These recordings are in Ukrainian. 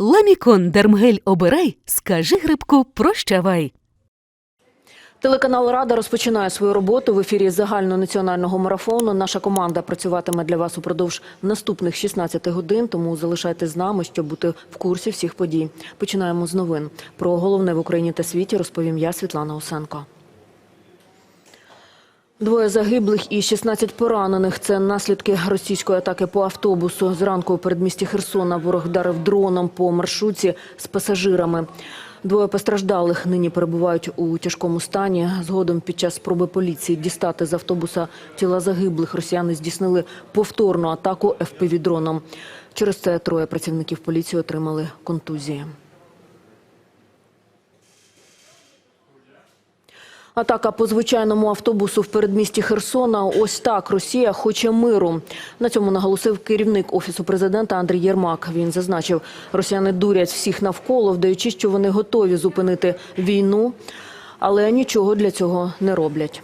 Ламікон Дермгель обирай, скажи грибку прощавай. Телеканал Рада розпочинає свою роботу в ефірі загальнонаціонального марафону. Наша команда працюватиме для вас упродовж наступних 16 годин. Тому залишайтесь з нами, щоб бути в курсі всіх подій. Починаємо з новин. Про головне в Україні та світі розповім я, Світлана Усенко. Двоє загиблих і 16 поранених. Це наслідки російської атаки по автобусу. Зранку у передмісті Херсона ворог вдарив дроном по маршрутці з пасажирами. Двоє постраждалих нині перебувають у тяжкому стані. Згодом під час спроби поліції дістати з автобуса тіла загиблих росіяни здійснили повторну атаку ФПВ-дроном. Через це троє працівників поліції отримали контузії. Атака по звичайному автобусу в передмісті Херсона. Ось так Росія хоче миру. На цьому наголосив керівник офісу президента Андрій Єрмак. Він зазначив, росіяни дурять всіх навколо, вдаючи, що вони готові зупинити війну, але нічого для цього не роблять.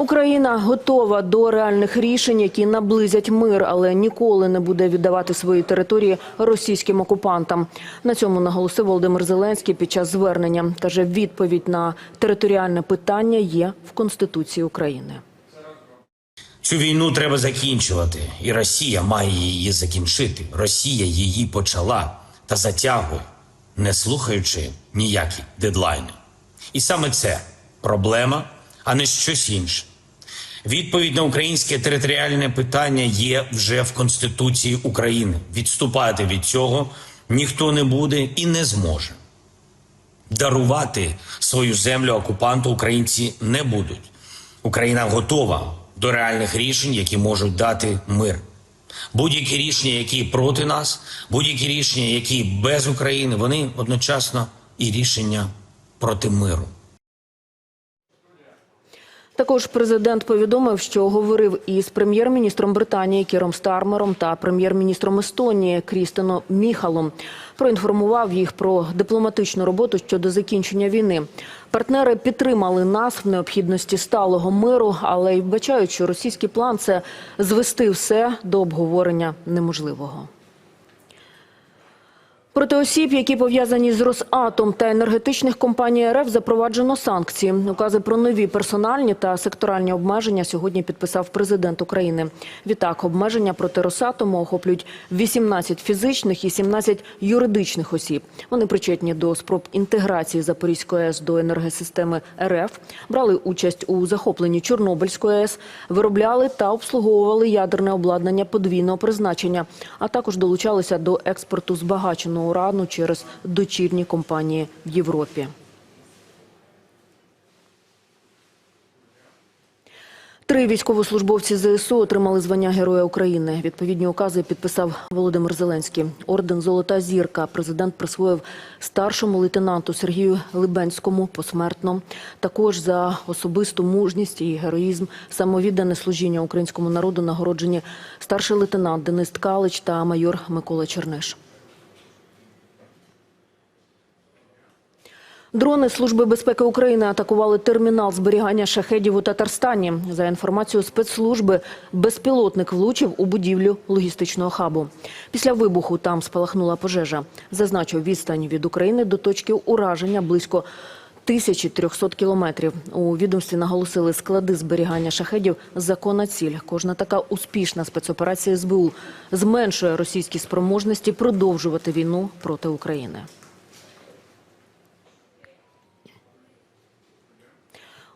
Україна готова до реальних рішень, які наблизять мир, але ніколи не буде віддавати свої території російським окупантам. На цьому наголосив Володимир Зеленський під час звернення. Каже, відповідь на територіальне питання є в Конституції України. Цю війну треба закінчувати, і Росія має її закінчити. Росія її почала та затягує, не слухаючи ніякі дедлайни. І саме це проблема, а не щось інше. Відповідь на українське територіальне питання є вже в Конституції України. Відступати від цього ніхто не буде і не зможе. Дарувати свою землю окупанту українці не будуть. Україна готова до реальних рішень, які можуть дати мир. Будь-які рішення, які проти нас, будь-які рішення, які без України, вони одночасно і рішення проти миру. Також президент повідомив, що говорив із прем'єр-міністром Британії Кіром Стармером та прем'єр-міністром Естонії Крістеном Міхалом. Проінформував їх про дипломатичну роботу щодо закінчення війни. Партнери підтримали нас в необхідності сталого миру, але й вбачають, що російський план це звести все до обговорення неможливого. Проти осіб, які пов'язані з Росатом та енергетичних компаній РФ, запроваджено санкції. Укази про нові персональні та секторальні обмеження сьогодні підписав президент України. Відтак, обмеження проти Росатому охоплюють 18 фізичних і 17 юридичних осіб. Вони причетні до спроб інтеграції Запорізької АЕС до енергосистеми РФ, брали участь у захопленні Чорнобильської АЕС, виробляли та обслуговували ядерне обладнання подвійного призначення, а також долучалися до експорту збагаченого урану через дочірні компанії в Європі. Три військовослужбовці ЗСУ отримали звання Героя України. Відповідні укази підписав Володимир Зеленський. Орден Золота зірка президент присвоїв старшому лейтенанту Сергію Либенському посмертно. Також за особисту мужність і героїзм, самовіддане служіння українському народу нагороджені старший лейтенант Денис Ткалич та майор Микола Черниш. Дрони Служби безпеки України атакували термінал зберігання шахедів у Татарстані. За інформацією спецслужби, безпілотник влучив у будівлю логістичного хабу. Після вибуху там спалахнула пожежа. Зазначив відстань від України до точки ураження близько 1300 кілометрів. У відомстві наголосили склади зберігання шахедів законна ціль. Кожна така успішна спецоперація СБУ зменшує російські спроможності продовжувати війну проти України.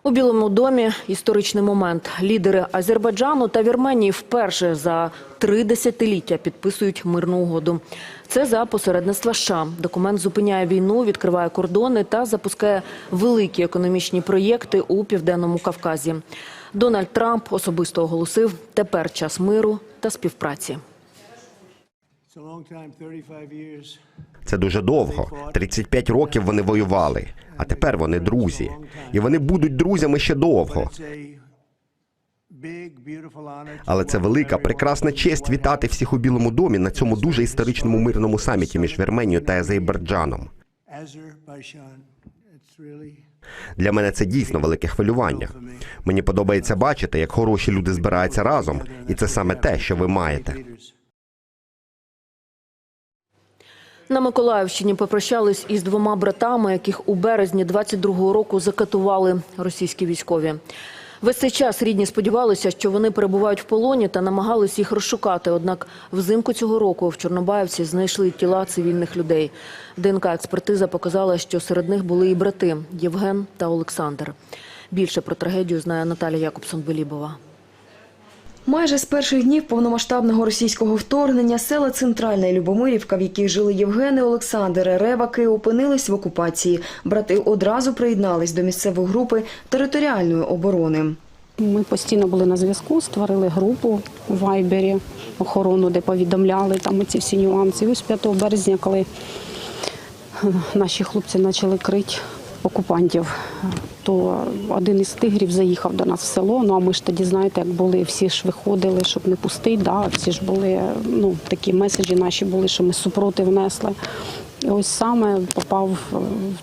У Білому домі історичний момент. Лідери Азербайджану та Вірменії вперше за три десятиліття підписують мирну угоду. Це за посередництва США. Документ зупиняє війну, відкриває кордони та запускає великі економічні проєкти у південному Кавказі. Дональд Трамп особисто оголосив тепер час миру та співпраці. Це дуже довго. 35 років вони воювали, а тепер вони друзі. І вони будуть друзями ще довго. Але це велика, прекрасна честь вітати всіх у Білому домі на цьому дуже історичному мирному саміті між Вірменією та Азербайджаном. Для мене це дійсно велике хвилювання. Мені подобається бачити, як хороші люди збираються разом, і це саме те, що ви маєте. На Миколаївщині попрощались із двома братами, яких у березні 22-го року закатували російські військові. Весь цей час рідні сподівалися, що вони перебувають в полоні та намагались їх розшукати. Однак взимку цього року в Чорнобаївці знайшли тіла цивільних людей. ДНК-експертиза показала, що серед них були і брати Євген та Олександр. Більше про трагедію знає Наталя Якобсон-Белібова. Майже з перших днів повномасштабного російського вторгнення села Центральна Любомирівка, в яких жили Євген і Олександр Реваки, опинились в окупації. Брати одразу приєднались до місцевої групи територіальної оборони. Ми постійно були на зв'язку, створили групу у Вайбері, охорону, де повідомляли там ці всі нюанси. Ось 5 березня, коли е, наші хлопці почали крити окупантів, то один із тигрів заїхав до нас в село. Ну а ми ж тоді, знаєте, як були, всі ж виходили, щоб не пустити. Да, всі ж були, ну такі меседжі наші були, що ми супротив несли. І ось саме попав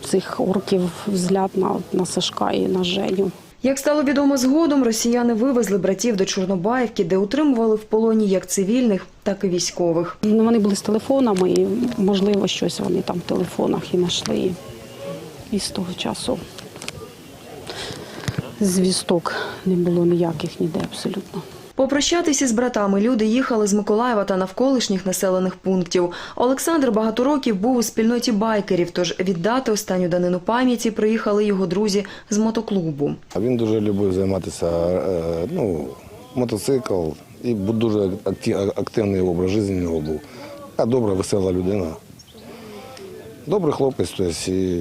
в цих орків взгляд на, на Сашка і на Женю. Як стало відомо згодом, росіяни вивезли братів до Чорнобаївки, де утримували в полоні як цивільних, так і військових. Ну, Вони були з телефонами, і можливо щось вони там в телефонах і знайшли. І з того часу звісток не було ніяких ніде абсолютно. Попрощатися з братами люди їхали з Миколаєва та навколишніх населених пунктів. Олександр багато років був у спільноті байкерів, тож віддати останню данину пам'яті приїхали його друзі з мотоклубу. Він дуже любив займатися е, ну, мотоцикл і був дуже активний образ життя нього був. А добра, весела людина. Добрий хлопець, тобто, і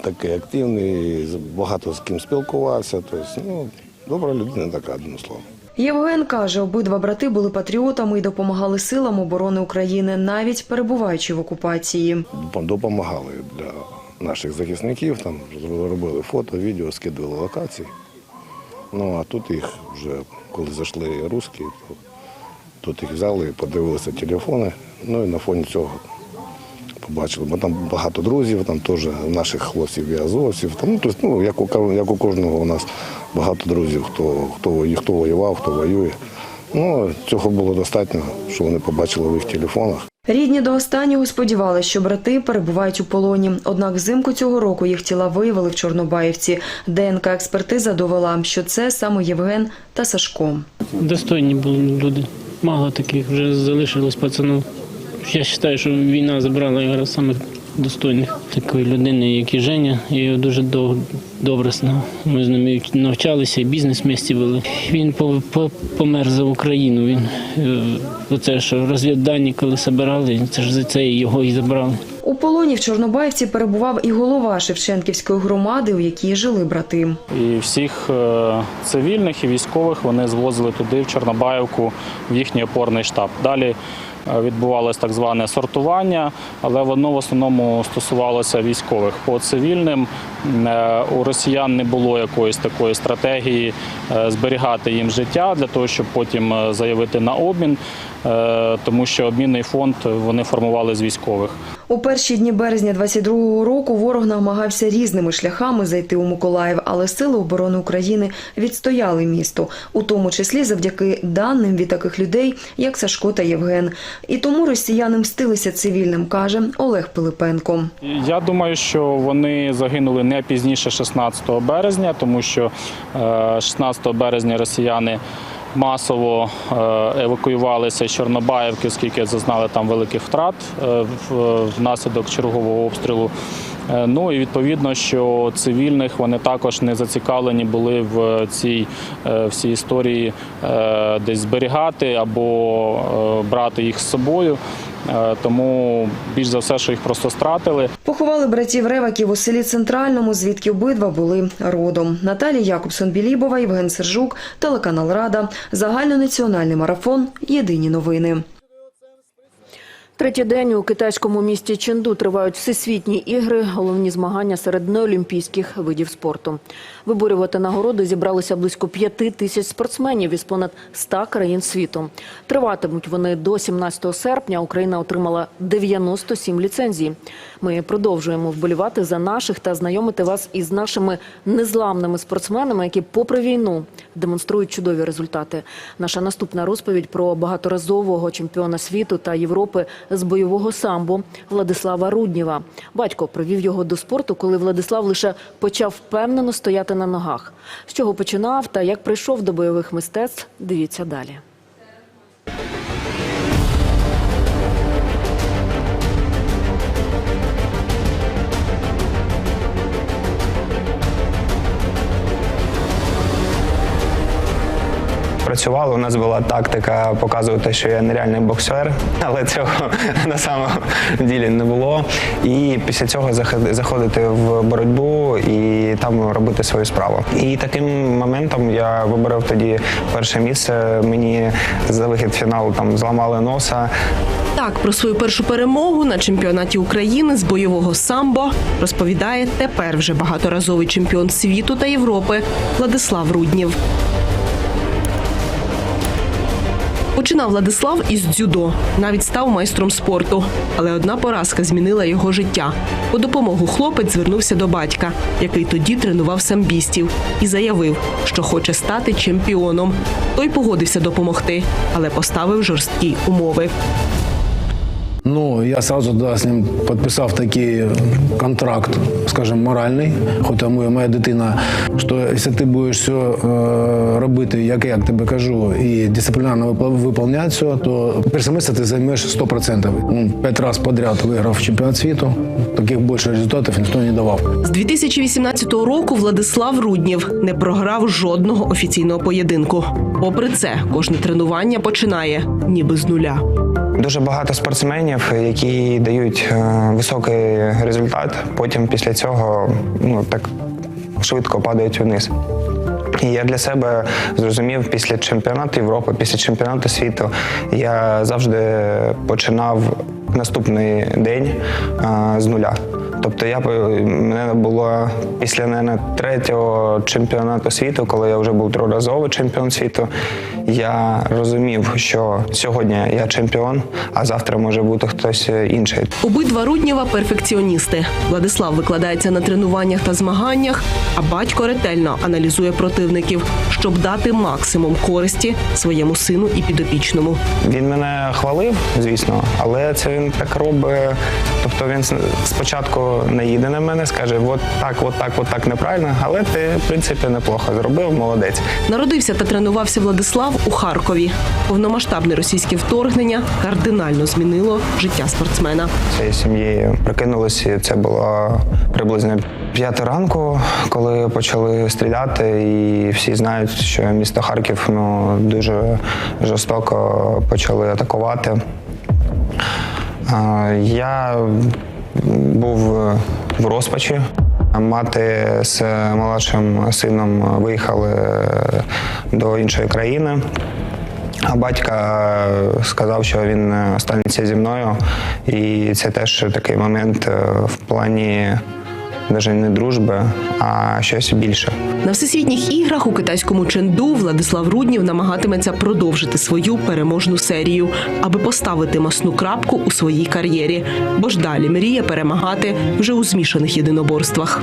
такий активний, багато з ким спілкувався. Тобто, ну, добра людина така, одним словом. Євген каже, обидва брати були патріотами і допомагали силам оборони України, навіть перебуваючи в окупації. Допомагали для наших захисників, там робили фото, відео, скидували локації. Ну а тут їх вже, коли зайшли русські, то тут їх взяли, подивилися телефони. Ну і на фоні цього побачили. Бо там багато друзів, там теж наших хлопців і азовців. Там, ну, тобто, ну, як, у, як у кожного у нас багато друзів, хто, хто, хто воював, хто воює. Ну, цього було достатньо, що вони побачили в їх телефонах. Рідні до останнього сподівалися, що брати перебувають у полоні. Однак взимку цього року їх тіла виявили в Чорнобаївці. ДНК-експертиза довела, що це саме Євген та Сашко. Достойні були люди. Мало таких вже залишилось пацанів. Я вважаю, що війна забрала якраз самих достойних такої людини, як і Женя. Я його дуже дов- добре знав. Ми з ними навчалися, і бізнес в місті вели. Він по- по- помер за Україну. Він е, оце що розвіддані, коли збирали, це ж за це його і забрали. У полоні в Чорнобаївці перебував і голова Шевченківської громади, у якій жили брати. І всіх е, цивільних і військових вони звозили туди, в Чорнобаївку, в їхній опорний штаб. Далі відбувалось так зване сортування, але воно в основному стосувалося військових. По цивільним е, у росіян не було якоїсь такої стратегії е, зберігати їм життя для того, щоб потім е, заявити на обмін, тому що обмінний фонд вони формували з військових. У перші дні березня 22-го року ворог намагався різними шляхами зайти у Миколаїв, але сили оборони України відстояли місто, у тому числі завдяки даним від таких людей, як Сашко та Євген. І тому росіяни мстилися цивільним, каже Олег Пилипенко. Я думаю, що вони загинули не пізніше 16 березня, тому що е, 16 березня росіяни масово е, евакуювалися з Чорнобаївки, оскільки зазнали там великих втрат е, внаслідок чергового обстрілу. Е, Ну і відповідно, що цивільних вони також не зацікавлені були в цій всій історії десь зберігати або брати їх з собою. Е, Тому більш за все, що їх просто стратили. Поховали братів Реваків у селі Центральному, звідки обидва були родом. Наталія Якобсон-Білібова, Євген Сержук, телеканал Рада, загальнонаціональний марафон. Єдині новини. Третій день у китайському місті Ченду тривають всесвітні ігри, головні змагання серед неолімпійських видів спорту. Виборювати нагороди зібралися близько п'яти тисяч спортсменів із понад 100 країн світу. Триватимуть вони до 17 серпня. Україна отримала 97 ліцензій. Ми продовжуємо вболівати за наших та знайомити вас із нашими незламними спортсменами, які, попри війну, демонструють чудові результати. Наша наступна розповідь про багаторазового чемпіона світу та Європи з бойового самбо Владислава Руднєва. Батько привів його до спорту, коли Владислав лише почав впевнено стояти на ногах. З чого починав та як прийшов до бойових мистецтв, дивіться далі. Працювали, у нас була тактика показувати, що я нереальний боксер, але цього на самому ділі не було. І після цього заход- заходити в боротьбу і там робити свою справу. І таким моментом я виборов тоді перше місце. Мені за вихід в фінал там зламали носа. Так про свою першу перемогу на чемпіонаті України з бойового самбо розповідає тепер вже багаторазовий чемпіон світу та Європи Владислав Руднів. Починав Владислав із дзюдо, навіть став майстром спорту. Але одна поразка змінила його життя. По допомогу хлопець звернувся до батька, який тоді тренував самбістів, і заявив, що хоче стати чемпіоном. Той погодився допомогти, але поставив жорсткі умови. Ну, я сразу да, з ним підписав такий контракт, скажімо, моральний. Хоч тому моя дитина, що якщо ти будеш все е, робити, як я тобі кажу, і дисциплінарно виконувати все, то перше місце ти займеш 100%. Ну, П'ять разів подряд виграв чемпіонат світу, таких більше результатів ніхто не давав. З 2018 року Владислав Руднів не програв жодного офіційного поєдинку. Попри це, кожне тренування починає ніби з нуля. Дуже багато спортсменів, які дають е, високий результат, потім після цього ну так швидко падають вниз. І я для себе зрозумів після чемпіонату Європи, після чемпіонату світу, я завжди починав наступний день а, з нуля. Тобто я по- мене було після наверное, третього чемпіонату світу, коли я вже був триразовий чемпіон світу. Я розумів, що сьогодні я чемпіон, а завтра може бути хтось інший. Обидва Руднєва перфекціоністи. Владислав викладається на тренуваннях та змаганнях, а батько ретельно аналізує противників, щоб дати максимум користі своєму сину і підопічному. Він мене хвалив, звісно, але це він так робить. Тобто він с- спочатку наїде на мене, скаже, от так, от так, от так неправильно, але ти, в принципі, неплохо зробив, молодець. Народився та тренувався Владислав у Харкові. Повномасштабне російське вторгнення кардинально змінило життя спортсмена. Цією сім'єю прикинулися. Це було приблизно п'ята ранку, коли почали стріляти, і всі знають, що місто Харків ну дуже жорстоко почали атакувати. Я був в розпачі. Мати з молодшим сином виїхали до іншої країни. А батька сказав, що він останеться зі мною. І це теж такий момент е, в плані навіть не дружби, а щось більше. На всесвітніх іграх у китайському Ченду Владислав Руднів намагатиметься продовжити свою переможну серію, аби поставити масну крапку у своїй кар'єрі. Бо ж далі мріє перемагати вже у змішаних єдиноборствах.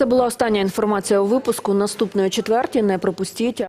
Це була остання інформація у випуску. Наступної четверті не пропустіть.